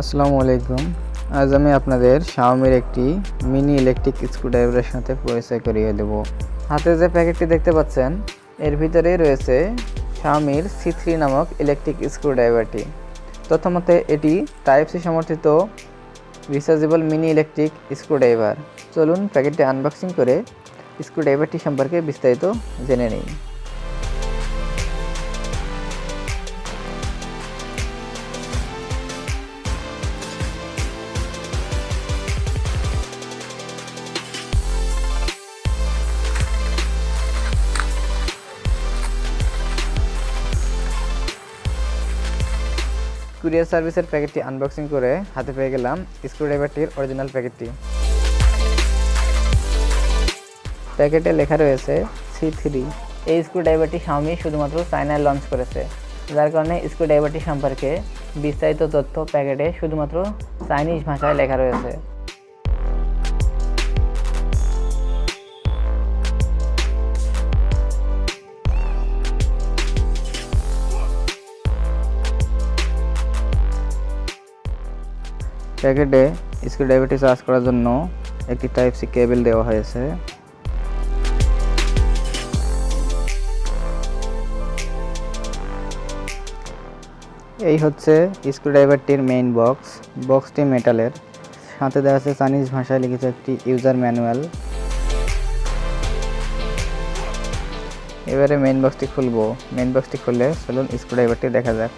আসসালামু আলাইকুম। আজ আমি আপনাদের শাওমির একটি মিনি ইলেকট্রিক স্ক্রুড্রাইভারের সাথে পরিচয় করিয়ে দেব। হাতে যে প্যাকেটটি দেখতে পাচ্ছেন, এর ভিতরেই রয়েছে শাওমির সি থ্রি নামক ইলেকট্রিক স্ক্রুড্রাইভারটি প্রথমত এটি টাইপ সি সমর্থিত রিচার্জেবল মিনি ইলেকট্রিক স্ক্রুড্রাইভার চলুন প্যাকেটটি আনবক্সিং করে স্ক্রুড্রাইভারটি সম্পর্কে বিস্তারিত জেনে নিই। কুরিয়ার সার্ভিসের প্যাকেটটি আনবক্সিং করে হাতে পেয়ে গেলাম স্ক্রুড্রাইভারটির অরিজিনাল প্যাকেটটি। প্যাকেটে লেখা রয়েছে সি থ্রি এই স্ক্রুড্রাইভারটি স্বামী শুধুমাত্র চায়নায় লঞ্চ করেছে, যার কারণে স্ক্রুড্রাইভারটি সম্পর্কে বিস্তারিত তথ্য প্যাকেটে শুধুমাত্র চাইনিজ ভাষায় লেখা রয়েছে। প্যাকেটে স্ক্রু স্ক্রুড্রাইভারটি চার্জ করার জন্য একটি টাইপ সি কেবল দেওয়া হয়েছে। এই হচ্ছে স্ক্রু স্ক্রুড্রাইভারটির মেইন বক্স বক্সটি মেটালের সাথে দেওয়া আছে চাইনিজ ভাষায় লিখিত একটি ইউজার ম্যানুয়াল এবারে মেইন বক্সটি খুলবো। মেইন বক্সটি খুললে চলুন স্ক্রুড্রাইভারটি দেখা যাক।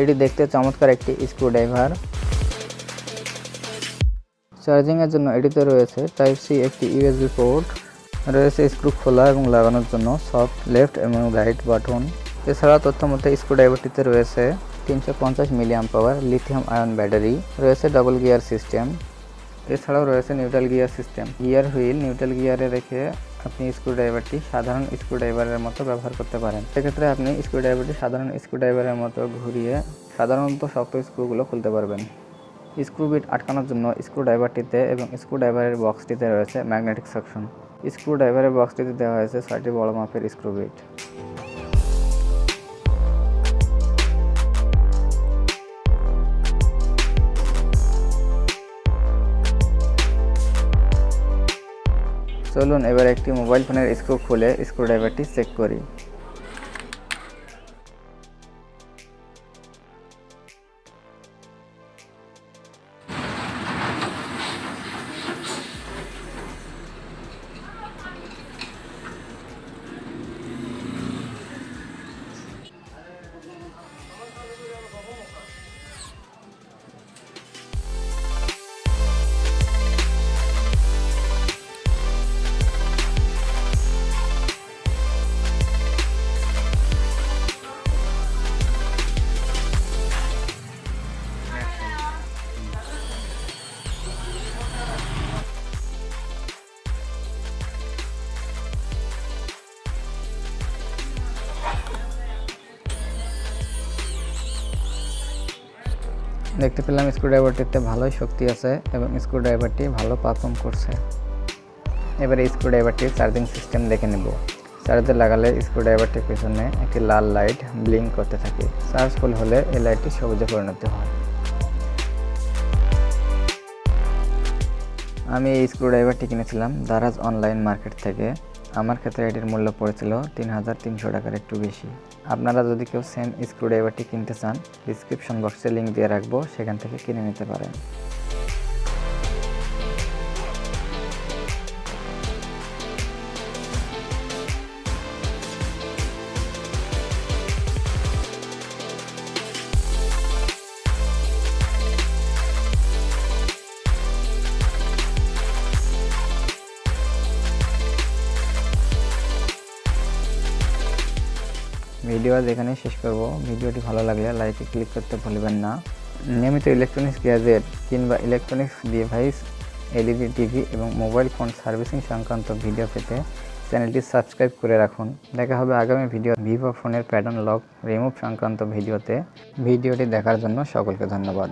এটি দেখতে চমৎকার একটি স্ক্রুড্রাইভার। চার্জিংয়ের জন্য এটিতে রয়েছে টাইপ সি একটি ইউএসবি পোর্ট রয়েছে স্ক্রু খোলা এবং লাগানোর জন্য সফট লেফট এবং রাইট বাটন এছাড়া তথ্য মতে স্ক্রুড্রাইভারটিতে রয়েছে তিনশো পঞ্চাশ milliamp power lithium ion battery রয়েছে ডাবল গিয়ার সিস্টেম এছাড়াও রয়েছে neutral gear system gear wheel neutral গিয়ারে রেখে আপনি স্ক্রুড্রাইভারটি সাধারণ স্ক্রুড্রাইভারের মতো ব্যবহার করতে পারেন। সেক্ষেত্রে আপনি স্ক্রুড্রাইভারটি সাধারণ স্ক্রুড্রাইভারের মতো ঘুরিয়ে সাধারণত শক্ত স্ক্রুগুলো খুলতে পারবেন। স্ক্রুবিট আটকানোর জন্য স্ক্রুড্রাইভারটিতে এবং স্ক্রুড্রাইভারের বক্সটিতে রয়েছে ম্যাগনেটিক সেকশন স্ক্রুড্রাইভারের বক্সটিতে দেওয়া হয়েছে ছয়টি বড় মাপের স্ক্রুবিট চলুন এবার একটি মোবাইল ফোনের স্ক্রু খুলে স্ক্রুড্রাইভারটি চেক করি দেখতে পেলাম স্ক্রুড্রাইভারটিতে ভালোই শক্তি আছে এবং স্ক্রুড্রাইভারটি ভালো পারফর্ম করছে। এবারে স্ক্রুড্রাইভারটির চার্জিং সিস্টেম দেখে নেব। চার্জে লাগালে স্ক্রুড্রাইভারটির পিছনে একটি লাল লাইট ব্লিঙ্ক করতে থাকে। চার্জ ফুল হলে এই লাইটটি সবুজে পরিণত হয়। আমি এই স্ক্রুড্রাইভারটি কিনেছিলাম দারাজ অনলাইন মার্কেট থেকে। আমার ক্ষেত্রে এটির মূল্য পড়েছিল তিন হাজার তিনশো টাকার একটু বেশি। আপনারা যদি কেউ সেম স্ক্রুড্রাইভারটি কিনতে চান ডিসক্রিপশন বক্সে লিঙ্ক দিয়ে রাখব, সেখান থেকে কিনে নিতে পারেন। ভিডিও আজ এখানে শেষ করব। ভিডিওটি ভালো লাগলে লাইকে ক্লিক করতে ভুলবেন না। নিয়মিত ইলেকট্রনিক্স গ্যাজেট কিংবা ইলেকট্রনিক্স ডিভাইস এলইডি টিভি এবং মোবাইল ফোন সার্ভিসিং সংক্রান্ত ভিডিও পেতে চ্যানেলটি সাবস্ক্রাইব করে রাখুন। দেখা হবে আগামী ভিডিও ভিভো ফোনের প্যাটার্ন লক রিমুভ সংক্রান্ত ভিডিওতে ভিডিওটি দেখার জন্য সকলকে ধন্যবাদ।